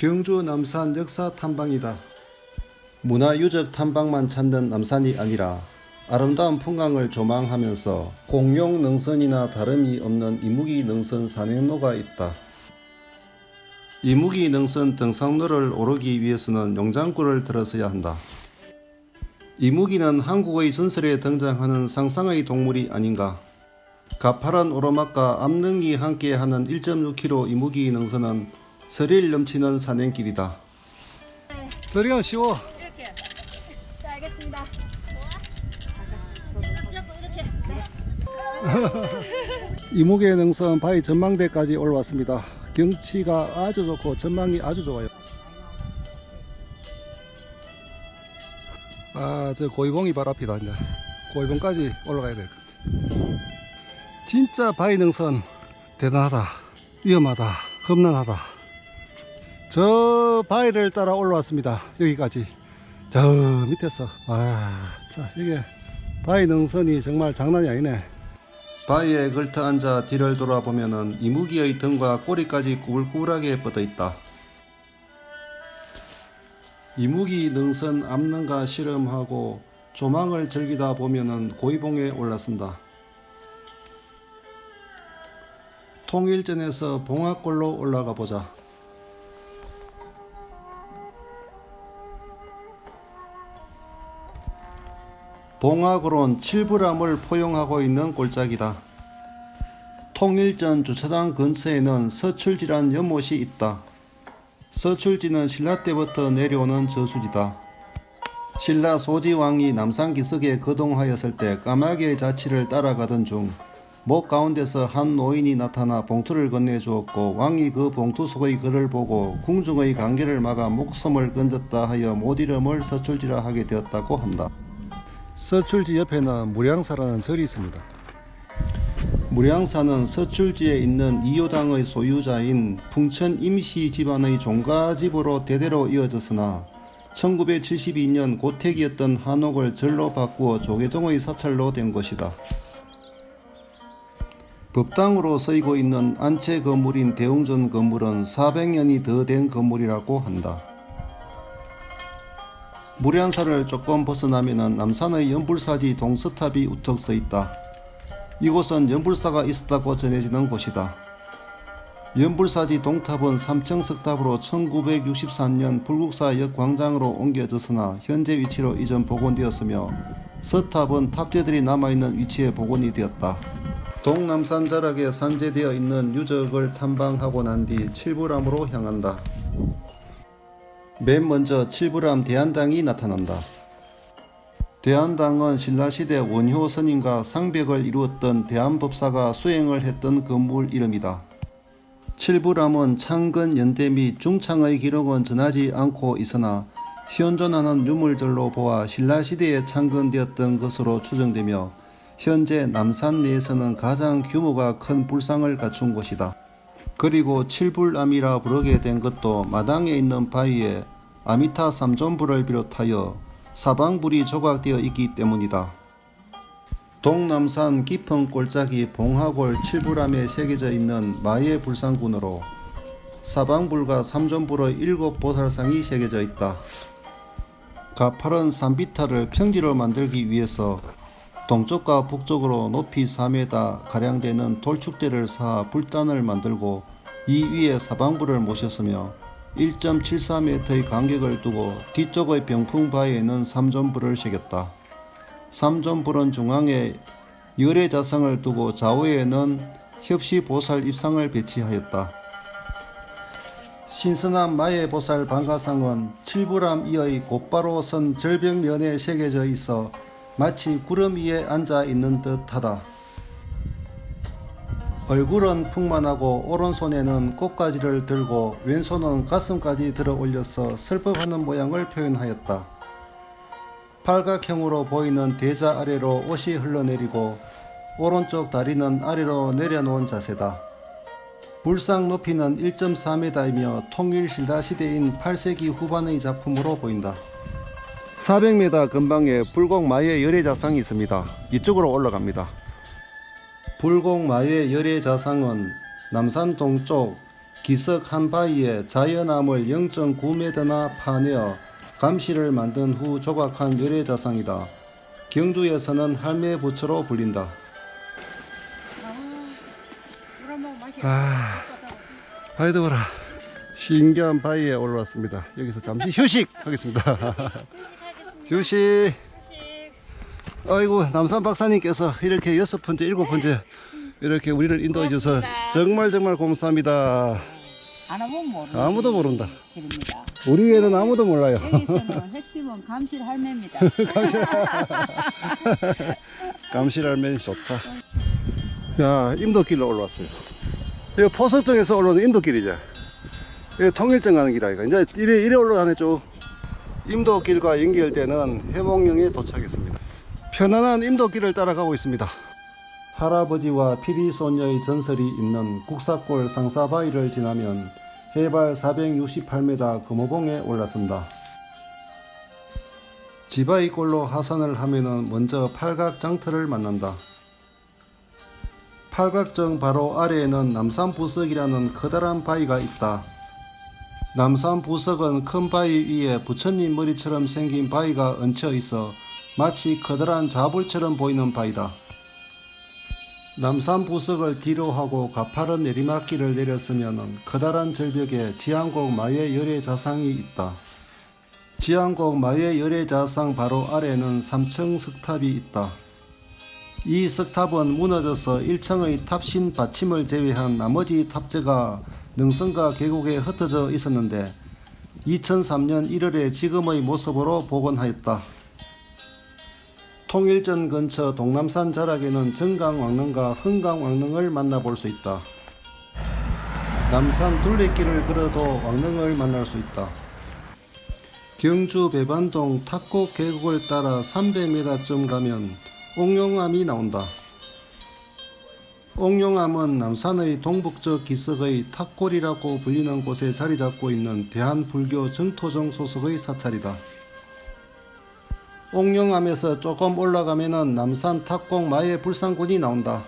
경주 남산 역사 탐방이다. 문화유적 탐방만 찾는 남산이 아니라 아름다운 풍광을 조망하면서 공룡 능선이나 다름이 없는 이무기 능선 산행로가 있다. 이무기 능선 등산로를 오르기 위해서는 용장구를 들어서야 한다. 이무기는 한국의 전설에 등장하는 상상의 동물이 아닌가. 가파른 오르막과 암릉이 함께하는 1.6km 이무기 능선은 스릴 넘치는 산행길이다. 저리가 쉬워. 이렇게. 자, 알겠습니다. 이렇게. 네. 능선 바위 전망대까지 올라왔습니다. 경치가 아주 좋고 전망이 아주 좋아요. 아, 저 고이봉이 바로 앞이다. 이제 고이봉까지 올라가야 될 것 같아. 진짜 바위 능선 대단하다. 위험하다. 험난하다. 저 바위를 따라 올라왔습니다. 여기까지. 저 밑에서. 아, 자, 이게 바위 능선이 정말 장난이 아니네. 바위에 걸터 앉아 뒤를 돌아보면은 이무기의 등과 꼬리까지 구불구불하게 뻗어 있다. 이무기 능선 암능가 실험하고 조망을 즐기다 보면은 고이봉에 올랐습니다. 통일전에서 봉화골로 올라가 보자. 봉화골은 칠불암을 포용하고 있는 골짜기다. 통일전 주차장 근처에는 서출지란 연못이 있다. 서출지는 신라 때부터 내려오는 저수지다. 신라 소지왕이 남산 기슭에 거동하였을 때 까마귀의 자취를 따라가던 중 목 가운데서 한 노인이 나타나 봉투를 건네주었고 왕이 그 봉투 속의 글을 보고 궁중의 관계를 막아 목숨을 건졌다 하여 못 이름을 서출지라 하게 되었다고 한다. 서출지 옆에는 무량사라는 절이 있습니다. 무량사는 서출지에 있는 이효당의 소유자인 풍천 임시 집안의 종가집으로 대대로 이어졌으나 1972년 고택이었던 한옥을 절로 바꾸어 조계종의 사찰로 된 것이다. 법당으로 쓰이고 있는 안채 건물인 대웅전 건물은 400년이 더 된 건물이라고 한다. 무량사를 조금 벗어나면은 남산의 연불사지 동서탑이 우뚝 서 있다. 이곳은 연불사가 있었다고 전해지는 곳이다. 연불사지 동탑은 3층 석탑으로 1963년 불국사 역 광장으로 옮겨졌으나 현재 위치로 이전 복원되었으며 서탑은 탑재들이 남아있는 위치에 복원이 되었다. 동남산 자락에 산재되어 있는 유적을 탐방하고 난 뒤 칠불암으로 향한다. 맨 먼저 칠불암 대한당이 나타난다. 대한당은 신라시대 원효 선임과 상벽을 이루었던 대한법사가 수행을 했던 건물 이름이다. 칠불암은 창건 연대 및 중창의 기록은 전하지 않고 있으나 현존하는 유물들로 보아 신라시대에 창건되었던 것으로 추정되며 현재 남산 내에서는 가장 규모가 큰 불상을 갖춘 곳이다. 그리고 칠불암이라 부르게 된 것도 마당에 있는 바위에 아미타 삼존불을 비롯하여 사방불이 조각되어 있기 때문이다. 동남산 깊은 골짜기 봉하골 칠불암에 새겨져 있는 마의 불상군으로 사방불과 삼존불의 일곱 보살상이 새겨져 있다. 가파른 산비탈을 평지로 만들기 위해서 동쪽과 북쪽으로 높이 4m 가량 되는 돌축대를 쌓아 불단을 만들고 이 위에 사방불을 모셨으며 1.74m의 간격을 두고 뒤쪽의 병풍 바위에는 삼존불을 새겼다. 삼존불은 중앙에 열애자상을 두고 좌우에는 협시보살 입상을 배치하였다. 신선한 마예보살 방가상은 칠불암 이의 곧바로 선 절벽면에 새겨져 있어 마치 구름 위에 앉아 있는 듯하다. 얼굴은 풍만하고 오른손에는 꽃가지를 들고 왼손은 가슴까지 들어 올려서 슬퍼하는 모양을 표현하였다. 팔각형으로 보이는 대자 아래로 옷이 흘러내리고 오른쪽 다리는 아래로 내려놓은 자세다. 불상 높이는 1.4m이며 통일신라 시대인 8세기 후반의 작품으로 보인다. 400m 근방에 불곡마의 열애자상이 있습니다. 이쪽으로 올라갑니다. 불곡마의 열애자상은 남산 동쪽 기석 한 바위에 자연암을 0.9m나 파내어 감시를 만든 후 조각한 열애자상이다. 경주에서는 할매 부처로 불린다. 아, 아이 더워라. 신기한 바위에 올라왔습니다. 여기서 잠시 휴식하겠습니다. 휴식. 아이고 남산 박사님께서 이렇게 여섯 번째, 일곱 번째 이렇게 우리를 인도해 주셔서 정말 정말 모르는 아무도 모른다. 우리 외에는 아무도 몰라요. 여기서는 핵심은 감실 할매입니다. 감실할면 좋다. 야, 임도길로 올라왔어요. 이거 포석정에서 올라오는 임도길이죠. 통일정 가는 길 아이가. 이제 이래, 이래 올라가네 쭉. 임도길과 연결되는 해몽령에 도착했습니다. 편안한 임도길을 따라가고 있습니다. 할아버지와 피리소녀의 전설이 있는 국사골 상사바위를 지나면 해발 468m 금호봉에 올랐습니다. 지바이골로 하산을 하면은 먼저 팔각장터를 만난다. 팔각정 바로 아래에는 남산부석이라는 커다란 바위가 있다. 남산 부석은 큰 바위 위에 부처님 머리처럼 생긴 바위가 얹혀 있어 마치 커다란 자불처럼 보이는 바위다. 남산 부석을 뒤로 하고 가파른 내리막길을 내렸으면 커다란 절벽에 지향곡 마의 열애 자상이 있다. 지향곡 마의 열애 자상 바로 아래는 3층 석탑이 있다. 이 석탑은 무너져서 1층의 탑신 받침을 제외한 나머지 탑재가 능선과 계곡에 흩어져 있었는데 2003년 1월에 지금의 모습으로 복원하였다. 통일전 근처 동남산 자락에는 정강왕릉과 흥강왕릉을 만나볼 수 있다. 남산 둘레길을 걸어도 왕릉을 만날 수 있다. 경주 배반동 탁곡 계곡을 따라 300m쯤 가면 옥룡암이 나온다. 옥룡암은 남산의 동북쪽 기슭의 탑골이라고 불리는 곳에 자리 잡고 있는 대한불교 정토정 소속의 사찰이다. 옥룡암에서 조금 올라가면은 남산 탑곡 마의 불상군이 나온다.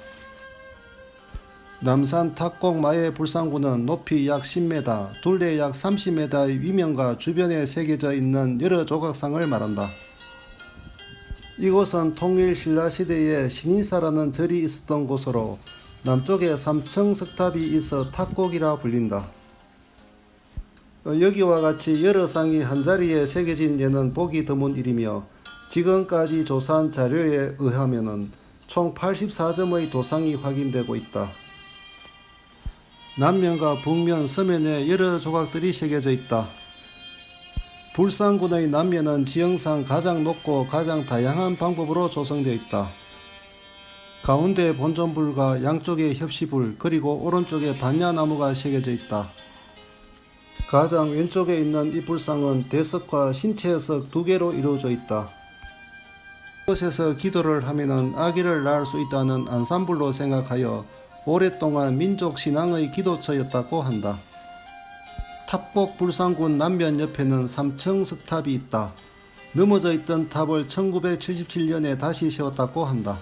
남산 탑곡 마의 불상군은 높이 약 10m, 둘레 약 30m의 위면과 주변에 새겨져 있는 여러 조각상을 말한다. 이곳은 통일 신라 시대에 신인사라는 절이 있었던 곳으로 남쪽에 삼층 석탑이 있어 탑곡이라 불린다. 어, 여기와 같이 여러 쌍이 한자리에 새겨진 예는 보기 드문 일이며 지금까지 조사한 자료에 의하면은 총 84점의 도상이 확인되고 있다. 남면과 북면 서면에 여러 조각들이 새겨져 있다. 불상군의 남면은 지형상 가장 높고 가장 다양한 방법으로 조성되어 있다. 가운데 본전불과 양쪽에 협시불 그리고 오른쪽에 반야나무가 새겨져 있다. 가장 왼쪽에 있는 이 불상은 대석과 신체석 두 개로 이루어져 있다. 이곳에서 기도를 하면은 아기를 낳을 수 있다는 안산불로 생각하여 오랫동안 민족 신앙의 기도처였다고 한다. 탑곡 불상군 남면 옆에는 3층 석탑이 있다. 넘어져 있던 탑을 1977년에 다시 세웠다고 한다.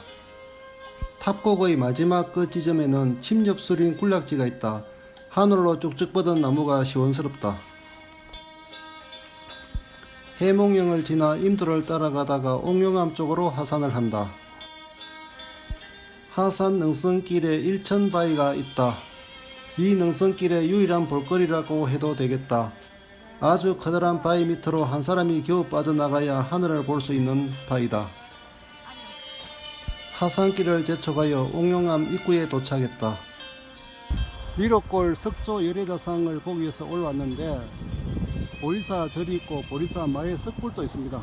탑곡의 마지막 끝 지점에는 침엽수린 군락지가 있다. 하늘로 쭉쭉 뻗은 나무가 시원스럽다. 해몽령을 지나 임도를 따라가다가 옥룡암 쪽으로 하산을 한다. 하산 능선길에 일천바위가 있다. 이 능선길의 유일한 볼거리라고 해도 되겠다. 아주 커다란 바위 밑으로 한 사람이 겨우 빠져나가야 하늘을 볼 수 있는 바위다. 하산길을 제쳐가여 옥룡암 입구에 도착했다. 미로골 석조 열애자상을 보기 위해서 올라왔는데 보리사 절이 있고 보리사 마의 석불도 있습니다.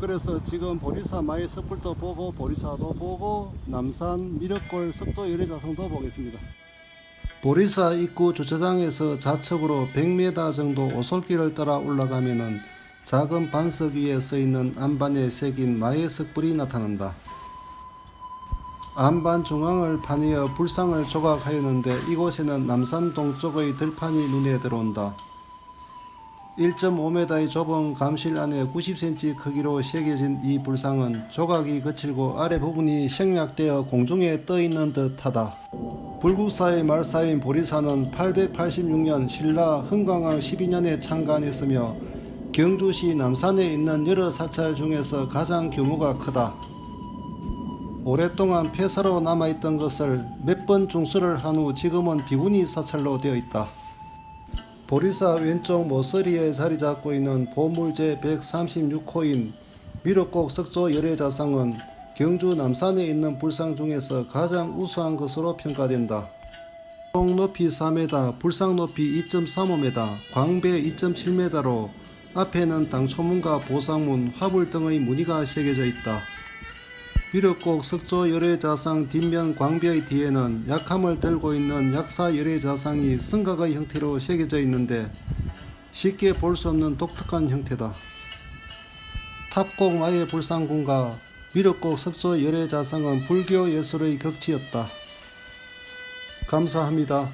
그래서 지금 보리사 마의 석불도 보고 보리사도 보고 남산 미륵골 석조 열애자상도 보겠습니다. 보리사 입구 주차장에서 좌측으로 100m 정도 오솔길을 따라 올라가면은 작은 반석 위에 서 있는 안반에 새긴 마의 석 불이 나타난다. 안반 중앙을 파내어 불상을 조각하였는데 이곳에는 남산 동쪽의 들판이 눈에 들어온다. 1.5m의 좁은 감실 안에 90cm 크기로 새겨진 이 불상은 조각이 거칠고 아래 부분이 생략되어 공중에 떠 있는 듯하다. 불국사의 말사인 보리사는 886년 신라 흥광왕 12년에 창간했으며 경주시 남산에 있는 여러 사찰 중에서 가장 규모가 크다. 오랫동안 폐사로 남아있던 것을 몇 번 중수를 한 후 지금은 비구니 사찰로 되어 있다. 보리사 왼쪽 모서리에 자리 잡고 있는 보물제 136호인 미륵곡 석조 열애자상은 경주 남산에 있는 불상 중에서 가장 우수한 것으로 평가된다. 총 높이 4m, 불상 높이 2.35m, 광배 2.7m로 앞에는 당초문과 보상문, 화불 등의 무늬가 새겨져 있다. 미륵곡 석조 열애자상 뒷면 광배의 뒤에는 약함을 들고 있는 약사 열애자상이 성각의 형태로 새겨져 있는데 쉽게 볼 수 없는 독특한 형태다. 탑곡 마의 불상군과 미륵곡 석조 열애자상은 불교 예술의 격지였다. 감사합니다.